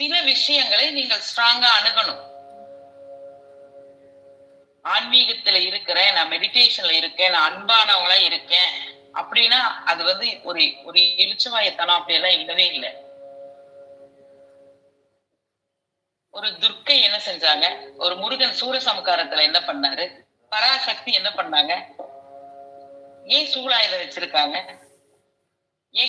சில விஷயங்களை நீங்கள் ஸ்ட்ராங்கா அணுகணும். ஆன்மீகத்துல இருக்கிறேன் நான் மெடிடேஷன்ல இருக்கேன் நான் அன்பானவங்களா இருக்கேன். அப்படின்னா அது வந்து ஒரு ஒரு இளிச்சவாயத்தனம் அப்படியெல்லாம் இல்லவே இல்லை. ஒரு துர்க்கை என்ன செஞ்சாங்க? ஒரு முருகன் சூரசமகாரத்துல என்ன பண்ணாரு? பராசக்தி என்ன பண்ணாங்க? ஏன் சூழாயுதம் வச்சிருக்காங்க? ஏன்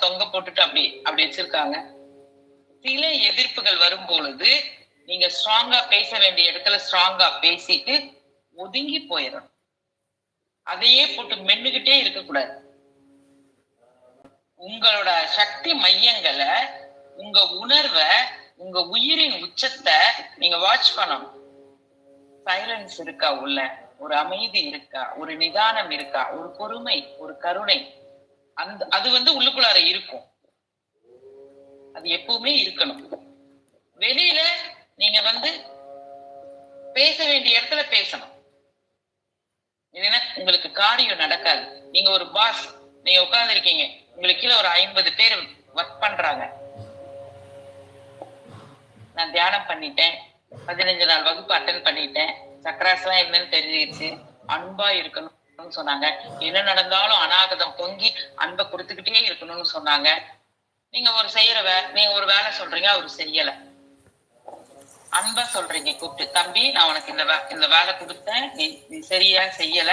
தொங்க போட்டுட்டு அப்படி அப்படி வச்சிருக்காங்க? சில எதிர்ப்புகள் வரும் பொழுது நீங்க ஸ்ட்ராங்கா பேச வேண்டிய இடத்துல ஸ்ட்ராங்கா பேசிட்டு ஒதுங்கி போயிடணும். அதையே போட்டு மென்னுகிட்டே இருக்கக்கூடாது. உங்களோட சக்தி மையங்களை உங்க உணர்வை உங்க உயிரின் உச்சத்தை நீங்க வாட்ச் பண்ணணும். சைலன்ஸ் இருக்கா உள்ள? ஒரு அமைதி இருக்கா? ஒரு நிதானம் இருக்கா? ஒரு பொறுமை ஒரு கருணை. அந்த அது வந்து உள்ளுக்குள்ளார இருக்கும். அது எப்பவுமே இருக்கணும். வெளியில நீங்க வந்து பேச வேண்டிய இடத்துல பேசணும். இல்லைன்னா உங்களுக்கு காரியம் நடக்காது. நீங்க ஒரு பாஸ் நீங்க உட்கார்ந்து இருக்கீங்க உங்களுக்கு கீழே ஒரு ஐம்பது பேர் ஒர்க் பண்றாங்க. நான் தியானம் பண்ணிட்டேன். பதினஞ்சு நாள் வகுப்பு அட்டன் பண்ணிட்டேன். சக்கராசெல்லாம் என்னன்னு தெரிஞ்சிருச்சு அன்பா இருக்கணும்னு சொன்னாங்க. என்ன நடந்தாலும் அநாகதம் பொங்கி அன்பை கொடுத்துக்கிட்டே இருக்கணும்னு சொன்னாங்க. நீங்க ஒரு செய்யற வே நீங்க ஒரு வேலை சொல்றீங்க அவர் செய்யல. அன்பா சொல்றீங்க கூப்பிட்டு. தம்பி நான் உனக்கு இந்த வே இந்த வேலை கொடுத்தேன். நீ நீ சரியா செய்யல.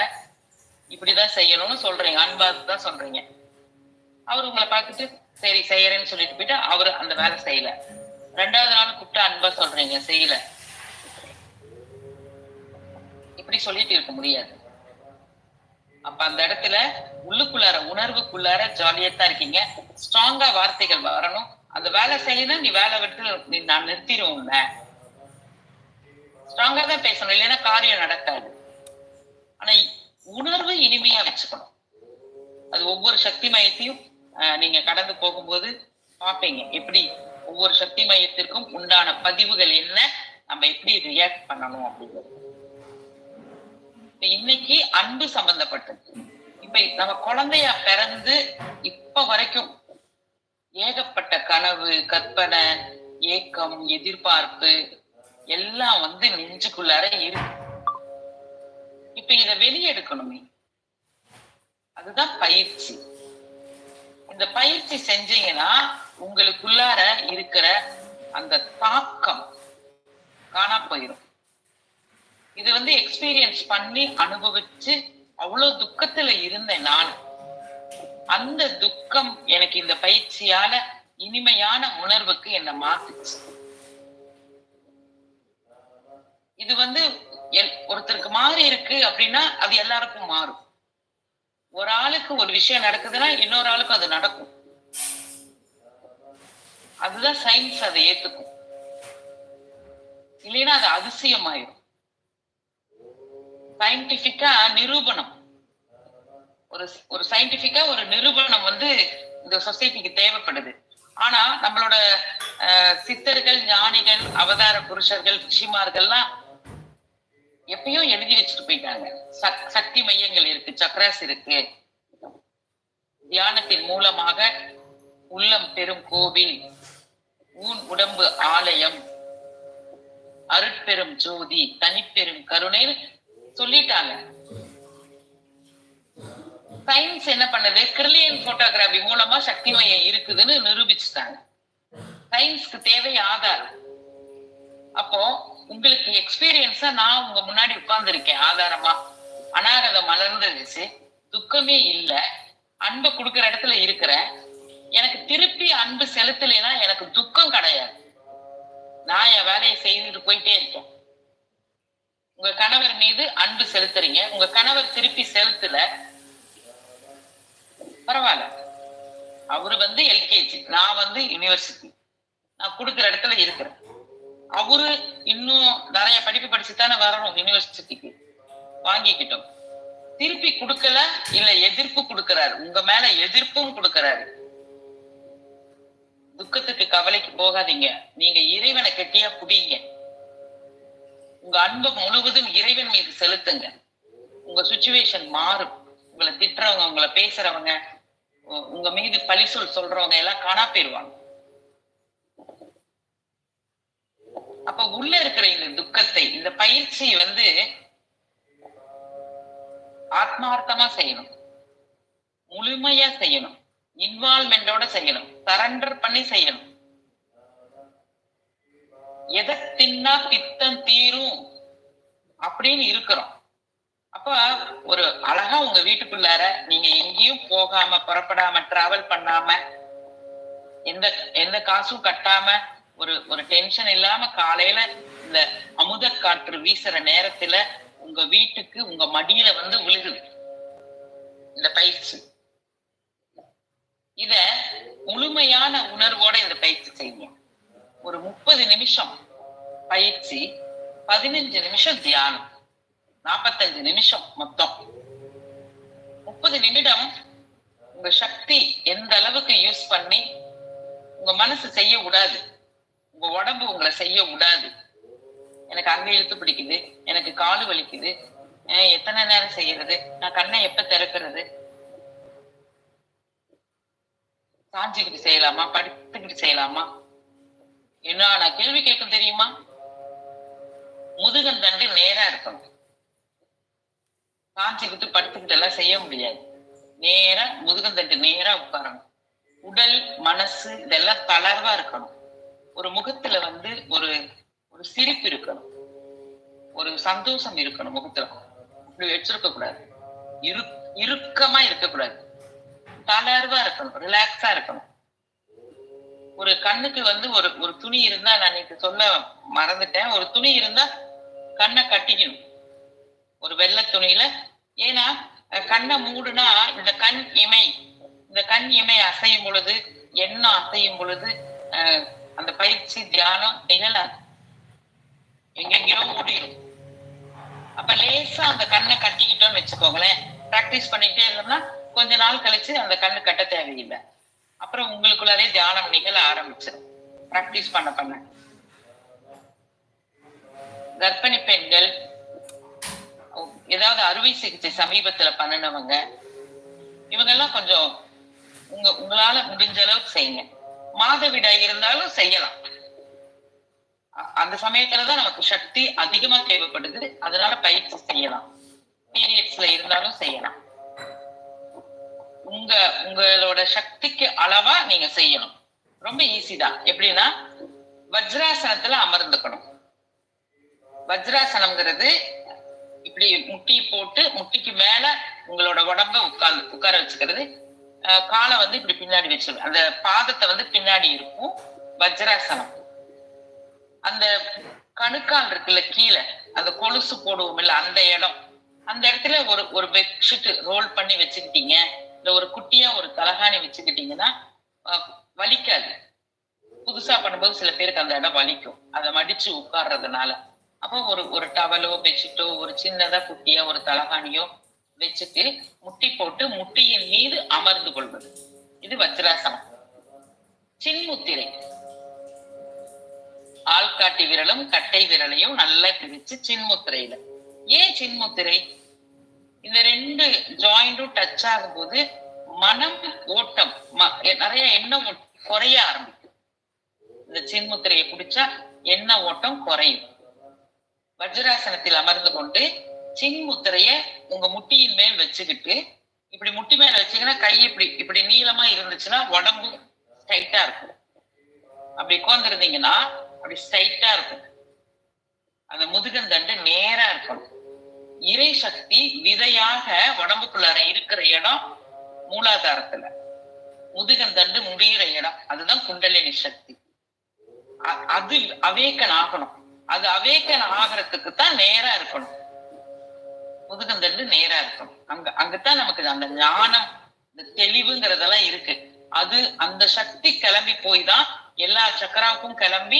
இப்படிதான் செய்யணும்னு சொல்றீங்க. அன்பா தான் சொல்றீங்க. அவர் உங்களை பார்த்துட்டு சரி செய்யறேன்னு சொல்லிட்டு போயிட்டு அவரு அந்த வேலை செய்யல. ரெண்டாவது நாள் கூப்பிட்டு அன்பா சொல்றீங்க செய்யல. இப்படி சொல்லிட்டு இருக்க முடியாது. அப்ப அந்த இடத்துல உள்ளுக்குள்ளார உணர்வுக்குள்ளார ஜாலியா தான் இருக்கீங்க. ஸ்ட்ராங்கா வார்த்தைகள் வரணும். அந்த வேலை செய்யணும் நீ வேலை விட்டு நீ நான் நிறுத்திடுவோம்ல ஸ்ட்ராங்கா தான் பேசணும் இல்லைன்னா காரியம் நடக்காது. ஆனா உணர்வு இனிமையா வச்சுக்கணும். அது ஒவ்வொரு சக்தி மையத்தையும் நீங்க கடந்து போகும்போது பார்ப்பீங்க. எப்படி ஒவ்வொரு சக்தி மையத்திற்கும் உண்டான பதிவுகள் என்ன நம்ம எப்படி ரியாக்ட் பண்ணணும் அப்படிங்கிறது. இன்னைக்கு அன்பு சம்பந்தப்பட்டது. இப்ப நம்ம குழந்தையா பிறந்து இப்ப வரைக்கும் ஏகப்பட்ட கனவு கற்பனை ஏக்கம் எதிர்பார்ப்பு எல்லாம் வந்து நெஞ்சுக்குள்ளார இருக்கு. இப்ப இத வெளியெடுக்கணுமே. அதுதான் பயிற்சி. இந்த பயிற்சி செஞ்சீங்கன்னா உங்களுக்குள்ளார இருக்கிற அந்த தாக்கம் காணா போயிடும் இது வந்து எக்ஸ்பீரியன்ஸ் பண்ணி அனுபவிச்சு அவ்வளவு துக்கத்துல இருந்தேன் நான். அந்த துக்கம் எனக்கு இந்த பயிற்சியால இனிமையான உணர்வுக்கு என்ன மாத்துச்சு. இது வந்து எல்- ஒருத்தருக்கு மாறி இருக்கு அப்படின்னா அது எல்லாருக்கும் மாறும். ஒரு ஆளுக்கு ஒரு விஷயம் நடக்குதுன்னா இன்னொரு ஆளுக்கும் அது நடக்கும். அதுதான் சயின்ஸ் அதை ஏத்துக்கும். இல்லைன்னா அது அதிசயமாயிடும் சயின்டிபிக்கா நிரூபணம். ஒரு ஒரு சயின்டிபிக்கா ஒரு நிரூபணம் வந்து இந்த சொசைட்டிக்கு தேவைப்படுது. ஆனா நம்மளோட சித்தர்கள் ஞானிகள் அவதார புருஷர்கள் ரிஷிமார்கள்லாம் எப்பயும் எழுதி வச்சுட்டு போயிட்டாங்க. சக்- சக்தி மையங்கள் இருக்கு சக்ராஸ் இருக்கு. தியானத்தின் மூலமாக உள்ளம் பெரும் கோவில் ஊன் உடம்பு ஆலயம் அருட்பெரும் ஜோதி தனிப்பெரும் கருணை சொல்லிட்டாங்க. சயின்ஸ் என்ன பண்ணது? கிரில்லியன் போட்டோகிராபி மூலமா சக்தி மையம் இருக்குதுன்னு நிரூபிச்சுட்டாங்க. சயின்ஸ்க்கு தேவை ஆதாரம். அப்போ உங்களுக்கு எக்ஸ்பீரியன்ஸா நான் உங்க முன்னாடி உட்கார்ந்துருக்கேன் ஆதாரமா? அனாகதம் மலர்ந்துருச்சு. துக்கமே இல்ல. அன்பை கொடுக்குற இடத்துல இருக்கிறேன். எனக்கு திருப்பி அன்பு செலுத்தலைன்னா எனக்கு துக்கம் கிடையாது. நான் என் வேலையை செய்துட்டு போயிட்டே இருக்கேன். உங்க கணவர் மீது அன்பு செலுத்துறீங்க. உங்க கணவர் திருப்பி செலுத்தல. பரவாயில்ல. அவரு வந்து எல்கேஜி நான் வந்து யுனிவர்சிட்டி நான் கொடுக்குற இடத்துல இருக்கிறேன். அவரு இன்னும் நிறைய படிப்பு படிச்சுதானே வரணும் யூனிவர்சிட்டிக்கு வாங்கிக்கிட்டோம். திருப்பி கொடுக்கல இல்ல எதிர்ப்பு கொடுக்கறாரு. உங்க மேல எதிர்ப்பும் கொடுக்கறாரு. துக்கத்துக்கு கவலைக்கு போகாதீங்க. நீங்க இறைவனை கெட்டியா புடிங்க. உங்க அன்பு முழுவதும் இறைவன் மீது செலுத்துங்க. உங்க சுச்சுவேஷன் மாறும். உங்களை திட்டுறவங்க உங்களை பேசுறவங்க உங்க மீது பழி சொல் சொல்றவங்க எல்லாம் காணா போயிருவாங்க. உள்ள இருக்கிற இந்த துக்கத்தை இந்த பயிற்சி வந்து ஆத்மார்த்தமா செய்யணும். முழுமையா செய்யணும். இன்வால்மெண்டோட செய்யணும். சரண்டர் பண்ணி செய்யணும். எதை தின்னா பித்தம் தீரும் அப்படின்னு இருக்கிறோம். அப்ப ஒரு அழகா உங்க வீட்டுக்குள்ளார நீங்க எங்கேயும் போகாம புறப்படாம டிராவல் பண்ணாம எந்த எந்த காசும் கட்டாம ஒரு ஒரு டென்ஷன் இல்லாம காலையில இந்த அமுத காற்று வீசுற நேரத்துல உங்க வீட்டுக்கு உங்க மடியில வந்து விழுகுது. இந்த பயிற்சி. இத முழுமையான உணர்வோட இந்த பயிற்சி செய்யும் ஒரு முப்பது நிமிஷம் பயிற்சி பதினஞ்சு நிமிஷம் தியானம் நாற்பத்தஞ்சு நிமிஷம் மொத்தம். முப்பது நிமிடம் உங்க சக்தி எந்த அளவுக்கு யூஸ் பண்ணி உங்க மனசு செய்ய விடாது. உங்க உடம்பு உங்களை செய்ய விடாது. எனக்கு அங்க இழுத்து பிடிக்குது எனக்கு காலு வலிக்குது எத்தனை நேரம் செய்யறது நான் கண்ணை எப்ப திறக்கிறது? சாஞ்சுக்கிட்டு செய்யலாமா? படுத்துக்கிட்டு செய்யலாமா? என்ன கேள்வி கேட்க தெரியுமா? முதுகன் தண்டு நேரா இருக்கணும். காஞ்சிக்கிட்டு படுத்துக்கிட்டு எல்லாம் செய்ய முடியாது. நேரா முதுகன் தண்டு நேரா உட்காரணும். உடல் மனசு இதெல்லாம் தளர்வா இருக்கணும். ஒரு முகத்துல வந்து ஒரு ஒரு சிரிப்பு இருக்கணும். ஒரு சந்தோஷம் இருக்கணும் முகத்துல. இப்படி வச்சிருக்க கூடாது. இரு இறுக்கமா இருக்கக்கூடாது. தளர்வா இருக்கணும். ரிலாக்ஸா இருக்கணும். ஒரு கண்ணுக்கு வந்து ஒரு ஒரு துணி இருந்தா நான் நேற்று சொல்ல மறந்துட்டேன். ஒரு துணி இருந்தா கண்ணை கட்டிக்கணும். ஒரு வெள்ளை துணியில. ஏன்னா கண்ணை மூடுனா இந்த கண் இமை இந்த கண் இமை அசையும் பொழுது எண்ணம் அசையும் பொழுது அந்த பயிற்சி தியானம் நிகழாது எங்கெங்கயோ ஓடிடும். அப்ப லேசா அந்த கண்ணை கட்டிக்கிட்டோம்னு வச்சுக்கோங்களேன். பிராக்டிஸ் பண்ணிக்கிட்டே இருந்தோம்னா கொஞ்ச நாள் கழிச்சு அந்த கண்ணு கட்ட தேவையில்லை. அப்புறம் உங்களுக்குள்ளாரே தியானம் நிகழ ஆரம்பிச்சிடும் ப்ராக்டிஸ் பண்ண பண்ண. கர்ப்பிணி பெண்கள் ஏதாவது அறுவை சிகிச்சை சமீபத்துல பண்ணினவங்க இவங்கெல்லாம் கொஞ்சம் உங்க உங்களால முடிஞ்ச அளவுக்கு செய்யுங்க. மாதவிடாய் இருந்தாலும் செய்யலாம். அந்த அந்த சமயத்துலதான் நமக்கு சக்தி அதிகமா தேவைப்படுது. அதனால பயிற்சி செய்யலாம். பீரியட்ஸ்ல இருந்தாலும் செய்யலாம். உங்க உங்களோட சக்திக்கு அளவா நீங்க செய்யணும். ரொம்ப ஈஸி தான். எப்படின்னா வஜ்ராசனத்துல அமர்ந்துக்கணும். வஜ்ராசனம்ங்கிறது இப்படி முட்டி போட்டு முட்டிக்கு மேல உங்களோட உடம்ப உட்கார்ந்து உட்கார வச்சுக்கிறது. காலை வந்து இப்படி பின்னாடி வச்சு அந்த பாதத்தை வந்து பின்னாடி இருக்கும். வஜ்ராசனம். அந்த கணுக்கால் இருக்குல்ல கீழே அந்த கொலுசு போடுவோம் இல்ல அந்த இடம். அந்த இடத்துல ஒரு ஒரு பெட்ஷீட் ரோல் பண்ணி வச்சுக்கிட்டீங்க. இந்த ஒரு குட்டியா ஒரு தலகாணி வச்சுக்கிட்டீங்கன்னா வலிக்காது. புதுசா பண்ணும்போது சில பேருக்கு அந்த இடம் வலிக்கும். அதை மடிச்சு உட்கார்றதுனால. அப்போ ஒரு ஒரு டவலோ பெட்ஷீட்டோ ஒரு சின்னதா குட்டியா ஒரு தலகாணியோ வச்சுட்டு முட்டி போட்டு முட்டியின் மீது அமர்ந்து கொள்வது. இது வஜ்ராசனம். சின்முத்திரை. ஆள்காட்டி விரலும் கட்டை விரலையும் நல்லா பிரிச்சு சின்முத்திரையில. ஏன் சின்முத்திரை? இந்த ரெண்டு ஜாயிண்டும் டச் ஆகும்போது மனம் ஓட்டம். ம- நிறைய எண்ணம் குறைய ஆரம்பிக்கும். இந்த சின்முத்திரையை பிடிச்சா எண்ண ஓட்டம் குறையும். வஜ்ராசனத்தில் அமர்ந்து கொண்டு சின்முத்திரைய உங்க முட்டியின் மேல் வச்சுக்கிட்டு இப்படி முட்டி மேல வச்சீங்கன்னா கை இப்படி இப்படி நீளமா இருந்துச்சுன்னா உடம்பு ஸ்ட்ரைட்டா இருக்கும். அப்படி உட்காந்துருந்தீங்கன்னா அப்படி ஸ்ட்ரைட்டா இருக்கும். அந்த முதுகந்தண்டு நேரா இருக்கணும். இறை சக்தி விதையாக உடம்புக்குள்ளார இருக்கிற இடம் மூலாதாரத்துல. முதுகந்தண்டு முடிகிற இடம் அதுதான் குண்டலினி சக்தி. அது அவேக்கன் ஆகணும். அது அவேக்கன் ஆகிறதுக்கு தான் நேரா இருக்கணும். முதுகந்தண்டு நேரா இருக்கணும். அங்க அங்கதான் நமக்கு அந்த ஞானம் இந்த தெளிவுங்கிறதெல்லாம் இருக்கு. அது அந்த சக்தி கிளம்பி போய் தான் எல்லா சக்கராவுக்கும் கிளம்பி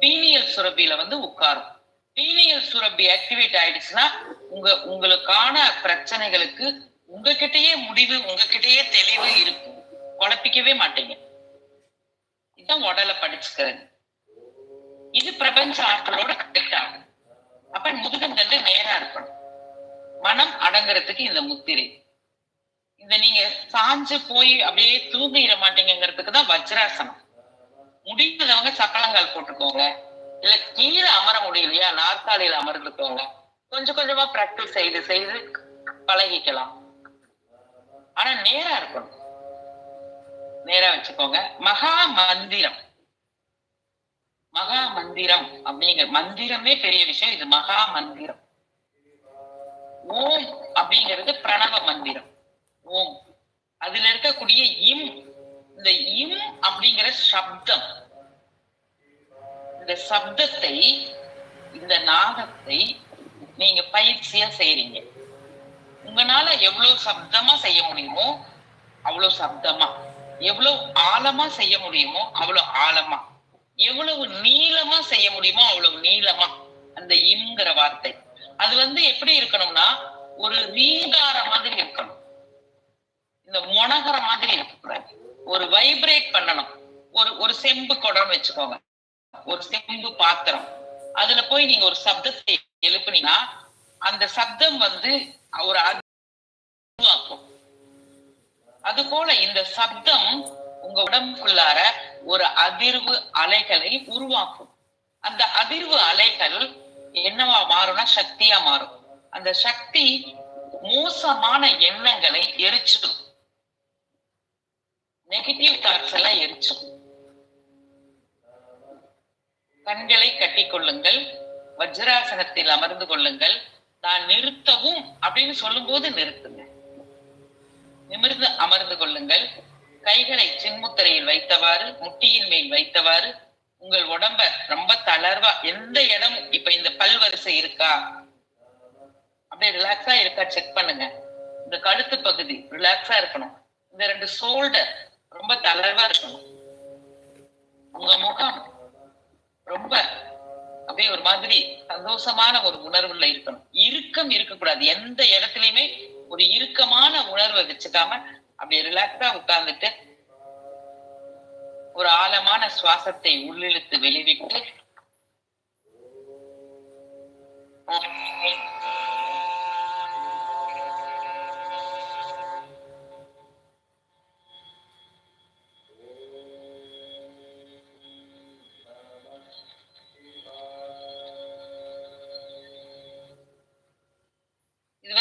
பீனியல் சுரப்பியில வந்து உட்காரும். பீனியல் சுரப்பி ஆக்டிவேட் ஆயிடுச்சுன்னா உங்க உங்களுக்கான பிரச்சனைகளுக்கு உங்ககிட்டயே முடிவு உங்ககிட்டயே தெளிவு இருக்கும். குழப்பிக்கவே மாட்டீங்க. இதுதான் உடலை படிச்சுக்கிறது. இது பிரபஞ்ச ஆற்றலோட கனெக்ட் ஆகும். அப்ப முதுகந்தண்டு நேரா இருக்கணும். மனம் அடங்குறதுக்கு இந்த முத்திரை. இந்த நீங்க சாஞ்சு போய் அப்படியே தூங்கிட மாட்டீங்கிறதுக்கு தான் வஜ்ராசனம். முடிந்தவங்க சக்கலங்கால் போட்டுக்கோங்க. இல்ல கீழே அமர முடியலையா நாற்காலியில அமர்ந்துக்கோங்க. கொஞ்சம் கொஞ்சமா பிராக்டிஸ் செய்து செய்து பழகிக்கலாம். ஆனா நேரா இருக்கணும். நேரா வச்சுக்கோங்க. மகா மந்திரம். மகா மந்திரம் அப்படிங்கிற மந்திரமே பெரிய விஷயம். இது மகா மந்திரம். ஓம் அப்படிங்கிறது பிரணவ மந்திரம். ஓம். அதுல இருக்கக்கூடிய இம். இந்த இம் அப்படிங்கிற சப்தம். இந்த சப்தத்தை இந்த நாகத்தை நீங்க பயிற்சியா செய்றீங்க. உங்களால எவ்வளவு சப்தமா செய்ய முடியுமோ அவ்வளவு சப்தமா. எவ்வளவு ஆழமா செய்ய முடியுமோ அவ்வளவு ஆழமா. எவ்வளவு நீளமா செய்ய முடியுமோ அவ்வளவு நீளமா. அந்த இம்ங்கிற வார்த்தை. அது வந்து எப்படி இருக்கணும்னா ஒரு ரீங்கார மாதிரி இருக்கணும். இந்த முனகிற மாதிரி இருக்கக்கூடாது. ஒரு வைப்ரேட் பண்ணணும். ஒரு ஒரு செம்பு குடம் வச்சுக்கோங்க. ஒரு செம்பு பாத்திரம். அதுல போய் நீங்க ஒரு சப்தத்தை எழுப்புனீங்கன்னா அந்த சப்தம் வந்து ஒரு உருவாக்கும். அது போல இந்த சப்தம் உங்க உடம்புக்குள்ளார ஒரு அதிர்வு அலைகளை உருவாக்கும். அந்த அதிர்வு அலைகள் என்னவா மாறும்னா சக்தியா மாறும். அந்த சக்தி மோசமான எண்ணங்களை எரிச்சிடும். நெகட்டிவ் தாட்ஸ் எல்லாம் எரிச்சிடும். கண்களை கட்டிக்கொள்ளுங்கள். வஜ்ராசனத்தில் அமர்ந்து கொள்ளுங்கள். நான் நிறுத்தவும் அப்படின்னு சொல்லும் போது நிறுத்துங்க. நிமிர்ந்து அமர்ந்து கொள்ளுங்கள். கைகளை சின்முத்திரையில் வைத்தவாறு முட்டியின் மேல் வைத்தவாறு உங்கள் உடம்ப ரொம்ப தளர்வா எந்த இடம் இப்ப இந்த பல் வரிசை இருக்கா? அப்படியே ரிலாக்ஸா இருக்கா? செக் பண்ணுங்க. இந்த கழுத்து பகுதி ரிலாக்ஸா இருக்கணும். இந்த ரெண்டு ஷோல்டர் ரொம்ப தளர்வா இருக்கணும். உங்க முகம் ரொம்ப அப்படியே ஒரு மாதிரி சந்தோஷமான ஒரு உணர்வுல இருக்கணும். இறுக்கம் இருக்கக்கூடாது. எந்த இடத்துலயுமே ஒரு இறுக்கமான உணர்வை வச்சுக்காம அப்படியே ரிலாக்ஸா உட்கார்ந்துட்டு ஒரு ஆழமான சுவாசத்தை உள்ளிழுத்து வெளிவிட்டு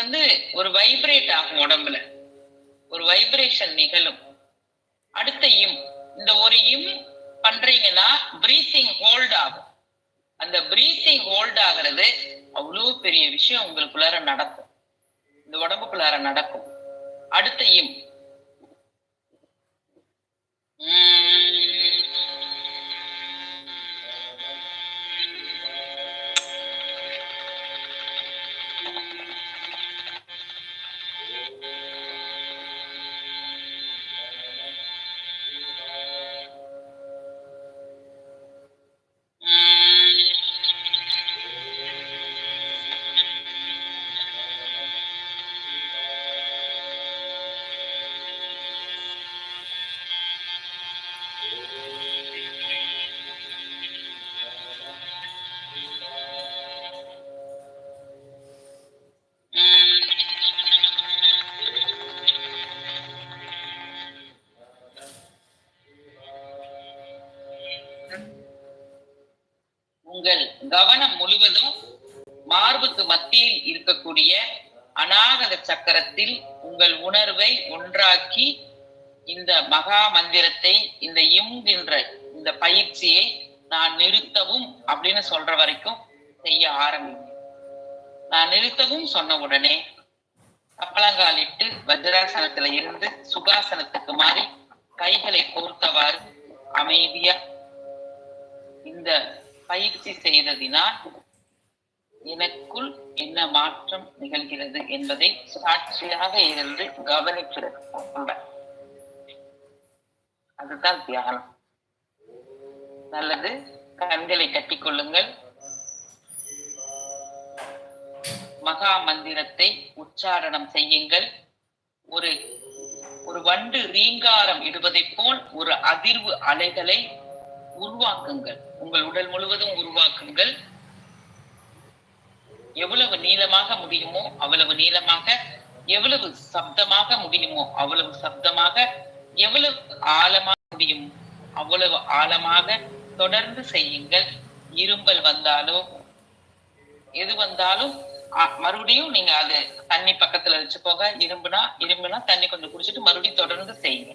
வந்து ஒரு வைப்ரேட் ஆகும் உடம்புல. ஒரு வைப்ரேஷன் நிகழும். அடுத்த இம். இந்த ஒரு இம் பண்றீங்கன்னா பிரீத்திங் ஹோல்ட் ஆகும். அந்த பிரீத்திங் ஹோல்ட் ஆகிறது அவ்வளவு பெரிய விஷயம் உங்களுக்குள்ளார நடக்கும். இந்த உடம்புக்குள்ளார நடக்கும். அடுத்த இம். உம் மார்புக்கு மத்தியில் இருக்கக்கூடிய அநாகத சக்கரத்தில் உங்கள் உணர்வை ஒன்றாக்கி இந்த மகா மந்திரத்தை இந்த என்கின்ற இந்த பயிற்சியை நான் நிறுத்தவும் அப்படின்னு சொல்ற வரைக்கும் செய்ய ஆரம்பிங்க. நான் நிறுத்தவும் சொன்ன உடனே கப்பலங்காலிட்டு வஜ்ராசனத்துல இருந்து சுகாசனத்துக்கு மாறி கைகளை கோர்த்தவாறு அமைதியா இந்த பயிற்சி செய்ததினால் எனக்குள் என்ன மாற்றம் நிகழ்கிறது என்பதை சாட்சியாக இருந்து கவனிக்கிறது உண்மை. அதுதான் தியானம். நல்லது. கண்களை கட்டிக்கொள்ளுங்கள். மகா மந்திரத்தை உச்சாரணம் செய்யுங்கள். ஒரு ஒரு வண்டு ரீங்காரம் இடுவதைப் போல் ஒரு அதிர்வு அலைகளை உருவாக்குங்கள். உங்கள் உடல் முழுவதும் உருவாக்குங்கள். எவ்வளவு நீளமாக முடியுமோ அவ்வளவு நீளமாக எவ்வளவு சப்தமாக முடியுமோ அவ்வளவு சப்தமாக எவ்வளவு ஆழமாக முடியும் அவ்வளவு ஆழமாக தொடர்ந்து செய்யுங்கள். இரும்பல் வந்தாலும் எது வந்தாலும் மறுபடியும் நீங்க அது தண்ணி பக்கத்துல வச்சுக்கோங்க இரும்புனா இரும்புனா தண்ணி கொஞ்சம் குடிச்சிட்டு மறுபடியும் தொடர்ந்து செய்யுங்க.